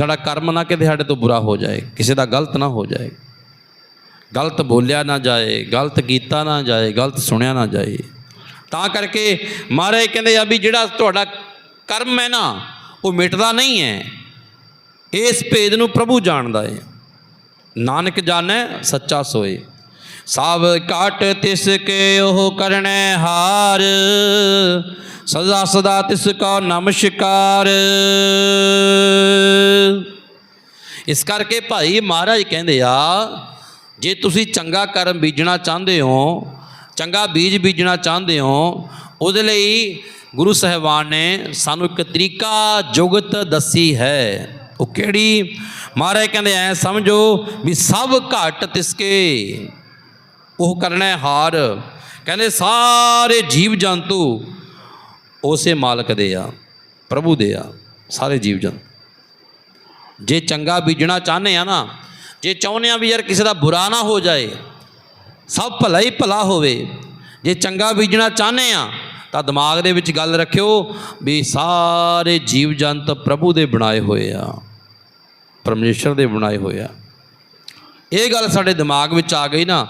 ਸਾਡਾ ਕਰਮ ਨਾ ਕਿਤੇ ਸਾਡੇ ਤੋਂ ਬੁਰਾ ਹੋ ਜਾਏ, ਕਿਸੇ ਦਾ ਗਲਤ ਨਾ ਹੋ ਜਾਏ। ਗਲਤ ਬੋਲਿਆ ਨਾ ਜਾਏ, ਗਲਤ ਕੀਤਾ ਨਾ ਜਾਏ, ਗਲਤ ਸੁਣਿਆ ਨਾ ਜਾਏ। ਤਾਂ ਕਰਕੇ ਮਹਾਰਾਜ ਕਹਿੰਦੇ ਆ ਵੀ ਜਿਹੜਾ ਤੁਹਾਡਾ ਕਰਮ ਹੈ ਨਾ, ਉਹ ਮਿਟਦਾ ਨਹੀਂ ਹੈ। ਇਸ ਭੇਦ ਨੂੰ ਪ੍ਰਭੂ ਜਾਣਦਾ ਹੈ। ਨਾਨਕ ਜਾਣੈ, ਸੱਚਾ ਸੋਏ। ਸਭ ਕਾਟ ਤਿਸ ਕੇ ਉਹ ਕਰਨੈ ਹਾਰ। ਸਦਾ ਸਦਾ ਤਿਸ ਕਾ ਨਮਸਕਾਰ ਇਸ ਕਰਕੇ ਭਾਈ ਮਹਾਰਾਜ ਕਹਿੰਦੇ ਆ, ਜੇ ਤੁਸੀਂ ਚੰਗਾ ਕਰਮ ਬੀਜਣਾ ਚਾਹੁੰਦੇ ਹੋ, ਚੰਗਾ ਬੀਜ ਬੀਜਣਾ ਚਾਹੁੰਦੇ ਹੋ, ਉਹਦੇ ਲਈ ਗੁਰੂ ਸਾਹਿਬਾਨ ਨੇ ਸਾਨੂੰ ਇੱਕ ਤਰੀਕਾ ਜੁਗਤ ਦੱਸੀ ਹੈ। ਉਹ ਕਿਹੜੀ? ਮਹਾਰਾਜ ਕਹਿੰਦੇ, ਐ ਸਮਝੋ ਵੀ ਸਭ ਘਟ ਤਿਸਕੇ। ਉਹ ਕਰਨਾ ਹਾਰ। ਕਹਿੰਦੇ, ਸਾਰੇ ਜੀਵ ਜੰਤੂ ਉਸੇ ਮਾਲਕ ਦੇ ਆ, ਪ੍ਰਭੂ ਦੇ ਆ, ਸਾਰੇ ਜੀਵ ਜੰਤੂ। ਜੇ ਚੰਗਾ ਬੀਜਣਾ ਚਾਹੁੰਦੇ ਆ ਨਾ, ਜੇ ਚਾਹੁੰਦੇ ਆ ਵੀ ਯਾਰ ਕਿਸੇ ਦਾ ਬੁਰਾ ਨਾ ਹੋ ਜਾਏ, ਸਭ ਭਲਾ ਹੀ ਭਲਾ ਹੋਵੇ, ਜੇ ਚੰਗਾ ਬੀਜਣਾ ਚਾਹੁੰਦੇ ਆ, ਤਾਂ ਦਿਮਾਗ ਦੇ ਵਿੱਚ ਗੱਲ ਰੱਖਿਓ ਵੀ ਸਾਰੇ ਜੀਵ ਜੰਤ ਪ੍ਰਭੂ ਦੇ ਬਣਾਏ ਹੋਏ ਆ, ਪਰਮੇਸ਼ਰ ਦੇ ਬਣਾਏ ਹੋਏ ਆ। ਇਹ ਗੱਲ ਸਾਡੇ ਦਿਮਾਗ ਵਿੱਚ ਆ ਗਈ ਨਾ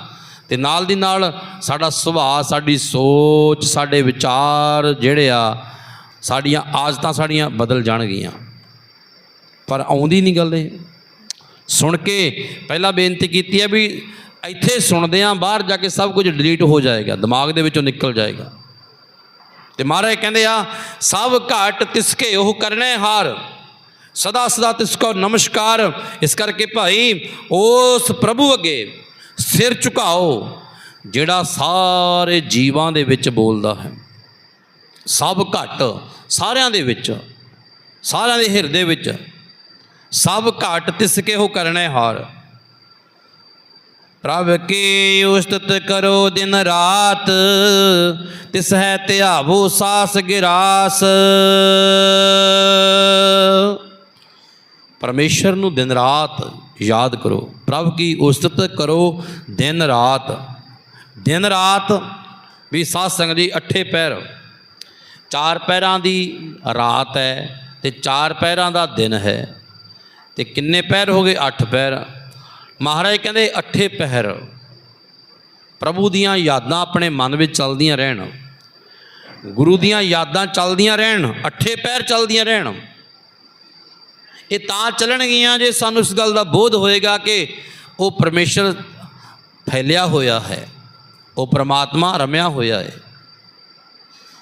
ਤੇ ਨਾਲ ਦੀ ਨਾਲ ਸਾਡਾ ਸੁਭਾਅ, ਸਾਡੀ ਸੋਚ, ਸਾਡੇ ਵਿਚਾਰ ਜਿਹੜੇ ਆ, ਸਾਡੀਆਂ ਆਦਤਾਂ ਸਾਡੀਆਂ ਬਦਲ ਜਾਣਗੀਆਂ। ਪਰ ਆਉਂਦੀ ਨਹੀਂ ਗੱਲ ਇਹ। ਸੁਣ ਕੇ ਪਹਿਲਾਂ ਬੇਨਤੀ ਕੀਤੀ ਹੈ ਵੀ ਇੱਥੇ ਸੁਣਦੇ ਆ ਬਾਹਰ ਜਾ ਕੇ ਸਭ ਕੁਝ ਡਿਲੀਟ ਹੋ ਜਾਏਗਾ, ਦਿਮਾਗ ਦੇ ਵਿੱਚੋਂ ਨਿਕਲ ਜਾਏਗਾ। ਤੇ ਮਹਾਰਾਜ ਕਹਿੰਦੇ ਆ, ਸਭ ਘਾਟ ਤਿਸਕੇ ਉਹ ਕਰਨੇ ਹਾਰ। ਸਦਾ ਸਦਾ ਤਿਸ ਕੋ ਨਮਸਕਾਰ। ਇਸ ਕਰਕੇ ਭਾਈ, ਉਸ ਪ੍ਰਭੂ ਅੱਗੇ ਸਿਰ ਝੁਕਾਓ, ਜਿਹੜਾ ਸਾਰੇ ਜੀਵਾਂ ਦੇ ਵਿੱਚ ਬੋਲਦਾ ਹੈ। ਸਭ ਘਟ, ਸਾਰਿਆਂ ਦੇ ਵਿੱਚ, ਸਾਰਿਆਂ ਦੇ ਹਿਰਦੇ ਵਿੱਚ। ਸਭ ਘੱਟ ਤਿਸ ਕੇ ਉਹ ਕਰਨੇ ਹਾਰ। ਪ੍ਰਭ ਕੀ ਉਸਤਤ ਕਰੋ ਦਿਨ ਰਾਤ, ਤਿਸ ਹੈ ਧਿਆਵੋ ਸਾਸ ਗਿਰਾਸ। ਪਰਮੇਸ਼ਰ ਨੂੰ ਦਿਨ ਰਾਤ ਯਾਦ ਕਰੋ। ਪ੍ਰਭ ਕੀ ਉਸਤਤ ਕਰੋ ਦਿਨ ਰਾਤ। ਦਿਨ ਰਾਤ ਵੀ ਸਾਧ ਸੰਗਤ ਜੀ ਅੱਠੇ ਪੈਰ। ਚਾਰ ਪੈਰਾਂ ਦੀ ਰਾਤ ਹੈ ਤੇ ਚਾਰ ਪੈਰਾਂ ਦਾ ਦਿਨ ਹੈ। ਤੇ ਕਿੰਨੇ ਪੈਰ ਹੋ ਗਏ? ਅੱਠ ਪੈਰ। ਮਹਾਰਾਜ ਕਹਿੰਦੇ ਅੱਠੇ ਪਹਿਰ ਪ੍ਰਭੂ ਦੀਆਂ ਯਾਦਾਂ ਆਪਣੇ ਮਨ ਵਿੱਚ ਚੱਲਦੀਆਂ ਰਹਿਣ। ਗੁਰੂ ਦੀਆਂ ਯਾਦਾਂ ਚੱਲਦੀਆਂ ਰਹਿਣ। ਅੱਠੇ ਪੈਰ ਚੱਲਦੀਆਂ ਰਹਿਣ। ਇਹ ਤਾਂ ਚੱਲਣਗੀਆਂ ਜੇ ਸਾਨੂੰ ਇਸ ਗੱਲ ਦਾ ਬੋਧ ਹੋਏਗਾ ਕਿ ਉਹ ਪਰਮੇਸ਼ਰ ਫੈਲਿਆ ਹੋਇਆ ਹੈ, ਉਹ ਪ੍ਰਮਾਤਮਾ ਰਮਿਆ ਹੋਇਆ ਹੈ।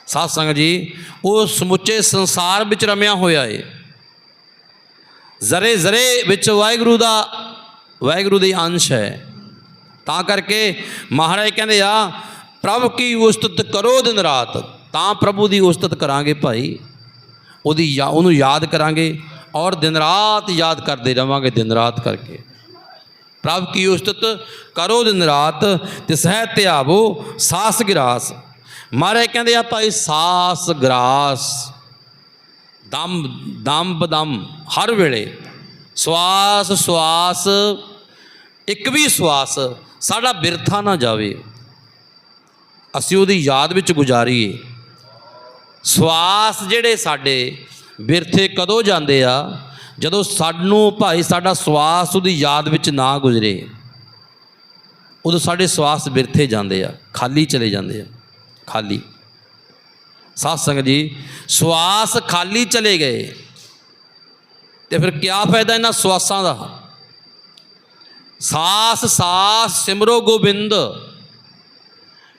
ਸਾਧ ਸੰਗਤ ਜੀ, ਉਹ ਸਮੁੱਚੇ ਸੰਸਾਰ ਵਿੱਚ ਰਮਿਆ ਹੋਇਆ ਹੈ। ਜ਼ਰੇ ਜ਼ਰੇ ਵਿੱਚ ਵਾਹਿਗੁਰੂ ਦਾ, ਵਾਹਿਗੁਰੂ ਦੀ ਅੰਸ਼ ਹੈ। ਤਾਂ ਕਰਕੇ ਮਹਾਰਾਜ ਕਹਿੰਦੇ ਆ, ਪ੍ਰਭ ਕੀ ਉਸਤਤ ਕਰੋ ਦਿਨ ਰਾਤ, ਤਾਂ ਪ੍ਰਭੂ ਦੀ ਉਸਤਤ ਕਰਾਂਗੇ ਭਾਈ। ਉਹਦੀ ਯਾ- ਉਹਨੂੰ ਯਾਦ ਕਰਾਂਗੇ। ਔਰ ਦਿਨ ਰਾਤ ਯਾਦ ਕਰਦੇ ਰਵਾਂਗੇ ਦਿਨ ਰਾਤ ਕਰਕੇ। ਪ੍ਰਭ ਕੀ ਉਸਤਤ? ਕਰੋ ਦਿਨ ਰਾਤ ਤਿਸ ਹੈ ਧਿਆਵੋ ਸਾਸ ਗਿਰਾਸ। ਮਹਾਰਾਜ ਕਹਿੰਦੇ ਆ ਭਾਈ, ਸਾਸ ਗਰਾਸ। ਦਮ ਦਮ ਬਦਮ ਹਰ ਵੇਲੇ। ਸਵਾਸ ਸਵਾਸ, ਇੱਕ ਵੀ ਸਵਾਸ ਸਾਡਾ ਬਿਰਥਾ ਨਾ ਜਾਵੇ। ਅਸੀਂ ਉਹਦੀ ਯਾਦ ਵਿੱਚ ਗੁਜ਼ਾਰੀਏ। ਸਵਾਸ ਜਿਹੜੇ ਸਾਡੇ ਬਿਰਥੇ ਕਦੋਂ ਜਾਂਦੇ ਆ? ਜਦੋਂ ਸਾਨੂੰ ਭਾਈ ਸਾਡਾ ਸਵਾਸ ਉਹਦੀ ਯਾਦ ਵਿੱਚ ਨਾ ਗੁਜ਼ਰੇ। ਉਦੋਂ ਸਾਡੇ ਸਵਾਸ ਬਿਰਥੇ ਜਾਂਦੇ ਆ, ਖਾਲੀ ਚਲੇ ਜਾਂਦੇ ਆ, ਖਾਲੀ। ਸਾਧ ਸੰਗਤ ਜੀ, ਸਵਾਸ ਖਾਲੀ ਚਲੇ ਗਏ। ਤੇ ਫਿਰ ਕੀ ਫਾਇਦਾ ਇਹਨਾਂ ਸਵਾਸਾਂ ਦਾ? ਸਾਸ ਸਾਸ ਸਿਮਰੋ ਗੋਬਿੰਦ।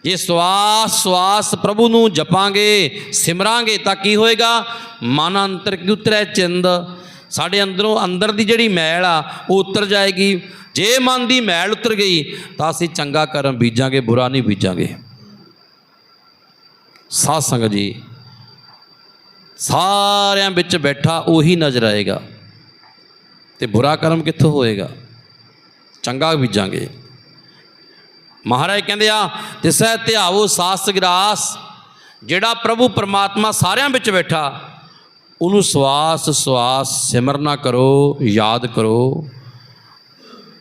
ਜੇ ਸਵਾਸ ਸਵਾਸ ਪ੍ਰਭੂ ਨੂੰ ਜਪਾਂਗੇ, ਸਿਮਰਾਂਗੇ ਤਾਂ ਕੀ ਹੋਏਗਾ? ਮਨ ਅੰਤਰ ਕੀ ਉਤਰੈ ਚਿੰਦ? ਸਾਡੇ ਅੰਦਰੋਂ ਅੰਦਰ ਦੀ ਜਿਹੜੀ ਮੈਲ ਆ, ਉਹ ਉਤਰ ਜਾਏਗੀ। ਜੇ ਮਨ ਦੀ ਮੈਲ ਉਤਰ ਗਈ, ਤਾਂ ਅਸੀਂ ਚੰਗਾ ਕਰਮ ਬੀਜਾਂਗੇ, ਬੁਰਾ ਨਹੀਂ ਬੀਜਾਂਗੇ। ਸਾਧ ਸੰਗਤ ਜੀ, ਸਾਰਿਆਂ ਵਿੱਚ ਬੈਠਾ ਉਹੀ ਨਜ਼ਰ ਆਏਗਾ। ਤੇ ਬੁਰਾ ਕਰਮ ਕਿੱਥੋਂ ਹੋਏਗਾ? ਚੰਗਾ ਬੀਜਾਂਗੇ। ਮਹਾਰਾਜ ਕਹਿੰਦੇ ਆ ਤਿਸੈ ਧਿਆਵੋ ਸਾਸ ਗਿਰਾਸ, ਜਿਹੜਾ ਪ੍ਰਭੂ ਪਰਮਾਤਮਾ ਸਾਰਿਆਂ ਵਿੱਚ ਬੈਠਾ, ਉਹਨੂੰ ਸਵਾਸ ਸਵਾਸ ਸਿਮਰਨਾ ਕਰੋ, ਯਾਦ ਕਰੋ।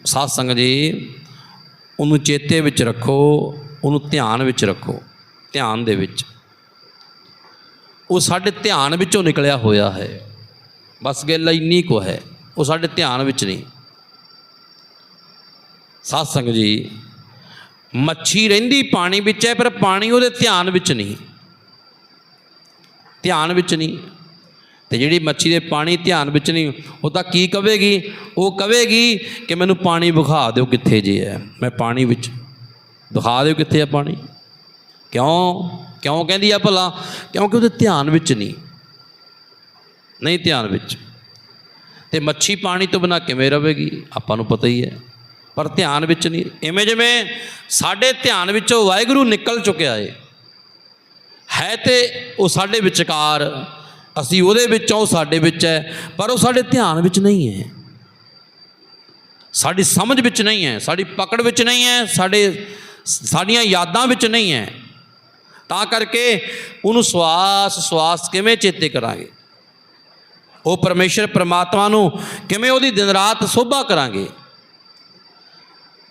ਸਾਧ ਸੰਗਤ ਜੀ, ਉਹਨੂੰ ਚੇਤੇ ਵਿੱਚ ਰੱਖੋ, ਉਹਨੂੰ ਧਿਆਨ ਵਿੱਚ ਰੱਖੋ, ਧਿਆਨ ਦੇ ਵਿੱਚ। ਉਹ ਸਾਡੇ ਧਿਆਨ ਵਿੱਚੋਂ ਨਿਕਲਿਆ ਹੋਇਆ ਹੈ। ਬਸ ਗੱਲ ਇੰਨੀ ਕੋ ਹੈ, ਉਹ ਸਾਡੇ ਧਿਆਨ ਵਿੱਚ ਨਹੀਂ। ਸਾਧ ਸੰਗਤ ਜੀ ਮੱਛੀ ਰਹਿੰਦੀ ਪਾਣੀ ਵਿੱਚ ਹੈ, ਪਰ ਪਾਣੀ ਉਹਦੇ ਧਿਆਨ ਵਿੱਚ ਨਹੀਂ। ਧਿਆਨ ਵਿੱਚ ਨਹੀਂ। ਤੇ ਜਿਹੜੀ ਮੱਛੀ ਦੇ ਪਾਣੀ ਧਿਆਨ ਵਿੱਚ ਨਹੀਂ, ਉਹ ਤਾਂ ਕੀ ਕਵੇਗੀ? ਉਹ ਕਵੇਗੀ ਕਿ ਮੈਨੂੰ ਪਾਣੀ ਵਿਖਾ ਦਿਓ ਕਿੱਥੇ ਜੇ ਹੈ। ਮੈਂ ਪਾਣੀ ਵਿੱਚ ਦਿਖਾ ਦਿਓ ਕਿੱਥੇ ਹੈ ਪਾਣੀ। ਕਿਉਂ? ਕਿਉਂ ਕਹਿੰਦੀ ਆ ਭਲਾ? ਕਿਉਂਕਿ ਉਹਦੇ ਧਿਆਨ ਵਿੱਚ ਨਹੀਂ। ਨਹੀਂ ਧਿਆਨ ਵਿੱਚ। ਤੇ ਮੱਛੀ ਪਾਣੀ ਤੋਂ ਬਿਨਾ ਕਿਵੇਂ ਰਹੇਗੀ? ਆਪਾਂ ਨੂੰ ਪਤਾ ਹੀ ਹੈ। ਪਰ ਧਿਆਨ ਵਿੱਚ ਨਹੀਂ, ਇਵੇਂ ਜਿਵੇਂ ਸਾਡੇ ਧਿਆਨ ਵਿੱਚੋਂ ਵਾਹਿਗੁਰੂ ਨਿਕਲ ਚੁੱਕਿਆ ਏ। ਹੈ ਤੇ ਉਹ ਸਾਡੇ ਵਿਚਕਾਰ, ਅਸੀਂ ਉਹਦੇ ਵਿੱਚ ਉਹ ਸਾਡੇ ਵਿੱਚ ਹੈ, ਪਰ ਉਹ ਸਾਡੇ ਧਿਆਨ ਵਿੱਚ ਨਹੀਂ ਹੈ। ਸਾਡੀ ਸਮਝ ਵਿੱਚ ਨਹੀਂ ਹੈ, ਸਾਡੀ ਪਕੜ ਵਿੱਚ ਨਹੀਂ ਹੈ, ਸਾਡੇ ਸਾਡੀਆਂ ਯਾਦਾਂ ਵਿੱਚ ਨਹੀਂ ਹੈ। ਤਾਂ ਕਰਕੇ ਉਹਨੂੰ ਸਵਾਸ ਸਵਾਸ ਕਿਵੇਂ ਚੇਤੇ ਕਰਾਂਗੇ? ਉਹ ਪਰਮੇਸ਼ਰ ਪ੍ਰਮਾਤਮਾ ਨੂੰ ਕਿਵੇਂ ਉਹਦੀ ਦਿਨ ਰਾਤ ਸੋਭਾ ਕਰਾਂਗੇ?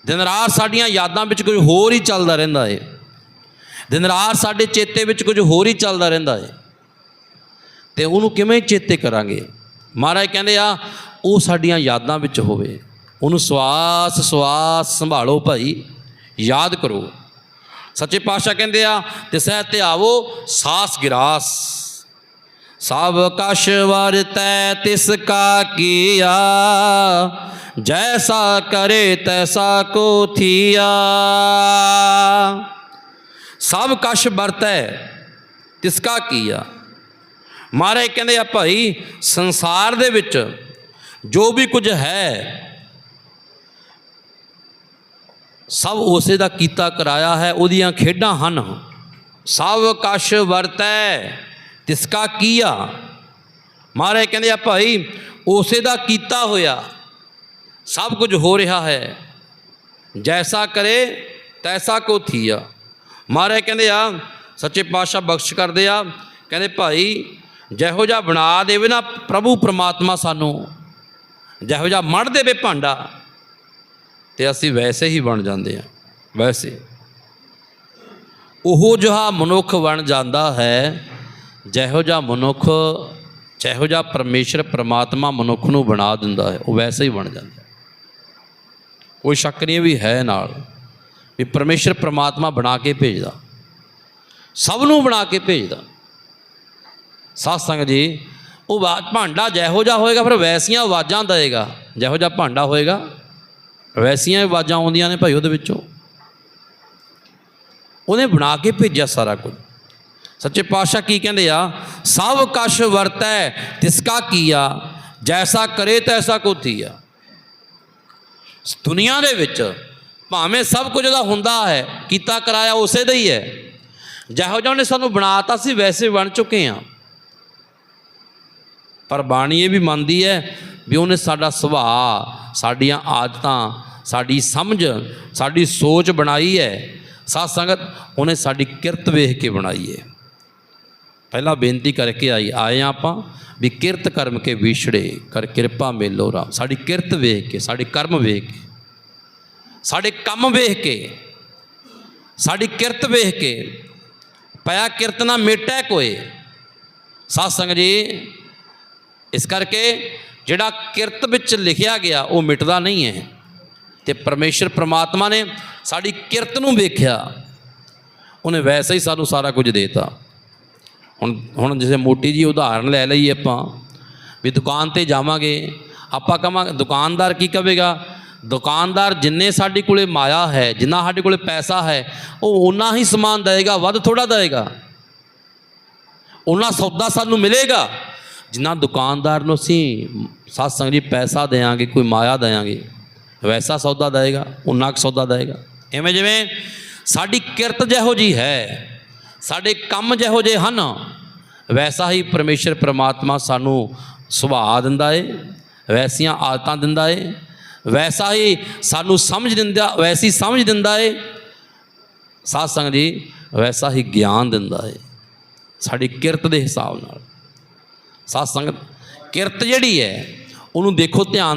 ਦਿਨ ਰਾਤ ਸਾਡੀਆਂ ਯਾਦਾਂ ਵਿੱਚ ਕੁਝ ਹੋਰ ਹੀ ਚੱਲਦਾ ਰਹਿੰਦਾ ਏ। ਦਿਨ ਰਾਤ ਸਾਡੇ ਚੇਤੇ ਵਿੱਚ ਕੁਝ ਹੋਰ ਹੀ ਚੱਲਦਾ ਰਹਿੰਦਾ ਏ। ਤੇ ਉਹਨੂੰ ਕਿਵੇਂ ਚੇਤੇ ਕਰਾਂਗੇ? ਮਹਾਰਾਜ ਕਹਿੰਦੇ ਆ, ਉਹ ਸਾਡੀਆਂ ਯਾਦਾਂ ਵਿੱਚ ਹੋਵੇ। ਉਹਨੂੰ ਸਵਾਸ ਸਵਾਸ ਸੰਭਾਲੋ ਭਾਈ, ਯਾਦ ਕਰੋ। ਸੱਚੇ ਪਾਤਸ਼ਾਹ ਕਹਿੰਦੇ ਆ ਤਿਸੈ ਤੇ ਆਵੋ, ਸਾਸ ਗਿਰਾਸ। ਸਭ ਕਸ਼ ਵਰਤੈ ਤਿਸ ਕਾ ਕੀਆ। ਜੈਸਾ ਕਰੇ ਤੈਸਾ ਕੋ ਥੀਆ ਸਭ ਕਸ਼ ਵਰਤੈ ਤਿਸ ਕਾ ਕੀਆ ਮਹਾਰਾਜ ਕਹਿੰਦੇ ਆ ਭਾਈ ਸੰਸਾਰ ਦੇ ਵਿੱਚ ਜੋ ਵੀ ਕੁਝ ਹੈ ਸਭ ਉਸੇ ਦਾ ਕੀਤਾ ਕਰਾਇਆ ਹੈ ਉਹਦੀਆਂ ਖੇਡਾਂ ਹਨ ਸਭ ਕਸ਼ ਵਰਤੈ ਤਿਸ ਕਾ ਕੀਆ ਮਹਾਰਾਜ ਕਹਿੰਦੇ ਆ ਭਾਈ ਉਸੇ ਦਾ ਕੀਤਾ ਹੋਇਆ ਸਭ ਕੁਝ ਹੋ ਰਿਹਾ ਹੈ। ਜੈਸਾ ਕਰੇ, ਤੈਸਾ ਕੋ ਥੀਆ। ਮਹਾਰਾਜ ਕਹਿੰਦੇ ਆ, ਸੱਚੇ ਪਾਤਸ਼ਾਹ ਬਖਸ਼ ਕਰਦੇ ਆ। ਕਹਿੰਦੇ ਭਾਈ, ਜਿਹੋ ਜਿਹਾ ਬਣਾ ਦੇਵੇ ਨਾ ਪ੍ਰਭੂ ਪ੍ਰਮਾਤਮਾ ਸਾਨੂੰ, ਜਿਹੋ ਜਿਹਾ ਮੜ ਦੇਵੇ ਭਾਂਡਾ, ਤੇ ਅਸੀਂ ਵੈਸੇ ਹੀ ਬਣ ਜਾਂਦੇ ਆ, ਵੈਸੇ। ਉਹ ਜਿਹਾ ਮਨੁੱਖ ਬਣ ਜਾਂਦਾ ਹੈ, ਜਿਹੋ ਜਿਹਾ ਮਨੁੱਖ, ਜਿਹੋ ਜਿਹਾ ਪਰਮੇਸ਼ਰ ਪ੍ਰਮਾਤਮਾ ਮਨੁੱਖ ਨੂੰ ਬਣਾ ਦਿੰਦਾ ਹੈ, ਉਹ ਵੈਸੇ ਹੀ ਬਣ ਜਾਂਦਾ ਹੈ। ਕੋਈ ਸ਼ੱਕ ਨਹੀਂ ਵੀ ਹੈ ਨਾਲ, ਵੀ ਪਰਮੇਸ਼ਰ ਪ੍ਰਮਾਤਮਾ ਬਣਾ ਕੇ ਭੇਜਦਾ। ਸਭ ਨੂੰ ਬਣਾ ਕੇ ਭੇਜਦਾ। ਸਾਧ ਸੰਗਤ ਜੀ, ਉਹ ਭਾਂਡਾ ਜਿਹੋ ਜਿਹਾ ਹੋਏਗਾ, ਫਿਰ ਵੈਸੀਆਂ ਆਵਾਜ਼ਾਂ ਦੇਗਾ ਜਿਹੋ ਜਿਹਾ ਭਾਂਡਾ ਹੋਏਗਾ, ਵੈਸੀਆਂ ਆਵਾਜ਼ਾਂ ਆਉਂਦੀਆਂ ਨੇ ਭਾਈ ਉਹਦੇ ਵਿੱਚੋਂ। ਉਹਨੇ ਬਣਾ ਕੇ ਭੇਜਿਆ ਸਾਰਾ ਕੁਝ। ਸੱਚੇ ਪਾਤਸ਼ਾਹ ਕੀ ਕਹਿੰਦੇ ਆ? ਸਭ ਕਸ਼ ਵਰਤੈ, ਤਿਸਕਾ ਕੀਆ, ਜੈਸਾ ਕਰੇ ਤੈਸਾ ਕੋ ਥੀਆ। ਦੁਨੀਆ ਦੇ ਵਿੱਚ ਭਾਵੇਂ ਸਭ ਕੁਝ ਉਹਦਾ ਹੁੰਦਾ ਹੈ, ਕੀਤਾ ਕਰਾਇਆ ਉਸੇ ਦਾ ਹੀ ਹੈ। ਜਿਹੋ ਜਿਹਾ ਉਹਨੇ ਸਾਨੂੰ ਬਣਾਤਾ ਸੀ, ਵੈਸੇ ਬਣ ਚੁੱਕੇ ਹਾਂ। ਪਰ ਬਾਣੀ ਇਹ ਵੀ ਮੰਨਦੀ ਹੈ ਵੀ ਉਹਨੇ ਸਾਡਾ ਸੁਭਾਅ, ਸਾਡੀਆਂ ਆਦਤਾਂ, ਸਾਡੀ ਸਮਝ, ਸਾਡੀ ਸੋਚ ਬਣਾਈ ਹੈ। ਸਾਧ ਸੰਗਤ, ਉਹਨੇ ਸਾਡੀ ਕਿਰਤ ਵੇਖ ਕੇ ਬਣਾਈ ਹੈ। ਪਹਿਲਾਂ ਬੇਨਤੀ ਕਰਕੇ ਆਈ, ਆਏ ਹਾਂ ਆਪਾਂ ਵੀ ਕਿਰਤ ਕਰਮ ਕੇ ਵਿਛੜੇ ਕਰ ਕਿਰਪਾ ਮੇਲੋ ਰਾਮ। ਸਾਡੀ ਕਿਰਤ ਵੇਖ ਕੇ, ਸਾਡੇ ਕਰਮ ਵੇਖ ਕੇ, ਸਾਡੇ ਕੰਮ ਵੇਖ ਕੇ, ਸਾਡੀ ਕਿਰਤ ਵੇਖ ਕੇ, ਪਿਆ ਕਿਰਤ ਨਾ ਮੇਟੈ ਕੋਏ ਸਾਧ ਸੰਗਤ ਜੀ, ਇਸ ਕਰਕੇ ਜਿਹੜਾ ਕਿਰਤ ਵਿੱਚ ਲਿਖਿਆ ਗਿਆ, ਉਹ ਮਿਟਦਾ ਨਹੀਂ ਹੈ। ਤੇ ਪਰਮੇਸ਼ਰ ਪ੍ਰਮਾਤਮਾ ਨੇ ਸਾਡੀ ਕਿਰਤ ਨੂੰ ਵੇਖਿਆ। ਉਹਨੇ ਵੈਸੇ ਹੀ ਸਾਨੂੰ ਸਾਰਾ ਕੁਝ ਦੇਤਾ। ਹੁਣ ਹੁਣ ਜਿਵੇਂ ਮੋਟੀ ਜੀ ਉਦਾਹਰਨ ਲੈ ਲਈਏ ਆਪਾਂ, ਵੀ ਦੁਕਾਨ ਤੇ ਜਾਵਾਂਗੇ, ਆਪਾਂ ਕਵਾਂਗੇ ਦੁਕਾਨਦਾਰ ਕੀ ਕਵੇਗਾ? ਦੁਕਾਨਦਾਰ ਜਿੰਨੇ ਸਾਡੇ ਕੋਲੇ ਮਾਇਆ ਹੈ, ਜਿੰਨਾ ਸਾਡੇ ਕੋਲੇ ਪੈਸਾ ਹੈ, ਉਹ ਉਨਾ ਹੀ ਸਮਾਨ ਦੇਵੇਗਾ, ਵੱਧ ਥੋੜਾ ਦੇਵੇਗਾ। ਉਨਾ ਸੌਦਾ ਸਾਨੂੰ ਮਿਲੇਗਾ। ਜਿੰਨਾ ਦੁਕਾਨਦਾਰ ਨੂੰ ਅਸੀਂ ਸਾਧ ਸੰਗਤ ਜੀ ਪੈਸਾ ਦੇਾਂਗੇ ਕੋਈ ਮਾਇਆ ਦੇਾਂਗੇ ਵੈਸਾ ਸੌਦਾ ਦੇਵੇਗਾ ਉਨਾ ਕੁ ਸੌਦਾ ਦੇਵੇਗਾ। ਐਵੇਂ ਜਿਵੇਂ ਸਾਡੀ ਕਿਰਤ ਜਿਹੋ ਜੀ ਹੈ ਸਾਡੇ ਕੰਮ ਜਿਹੋ ਜਿਹੇ ਹਨ, ਵੈਸਾ ਹੀ ਪਰਮੇਸ਼ਰ ਪ੍ਰਮਾਤਮਾ ਸਾਨੂੰ ਸੁਭਾਅ ਦਿੰਦਾ ਏ, ਵੈਸੀਆਂ ਆਦਤਾਂ ਦਿੰਦਾ ਏ, ਵੈਸਾ ਹੀ ਸਾਨੂੰ ਸਮਝ ਦਿੰਦਾ, ਵੈਸੀ ਸਮਝ ਦਿੰਦਾ ਏ। ਸਾਧ ਸੰਗਤ ਜੀ, ਵੈਸਾ ਹੀ ਗਿਆਨ ਦਿੰਦਾ ਏ, ਸਾਡੀ ਕਿਰਤ ਦੇ ਹਿਸਾਬ ਨਾਲ। ਸਾਧ ਸੰਗਤ, ਕਿਰਤ ਜਿਹੜੀ ਹੈ ਉਹਨੂੰ ਦੇਖੋ ਧਿਆਨ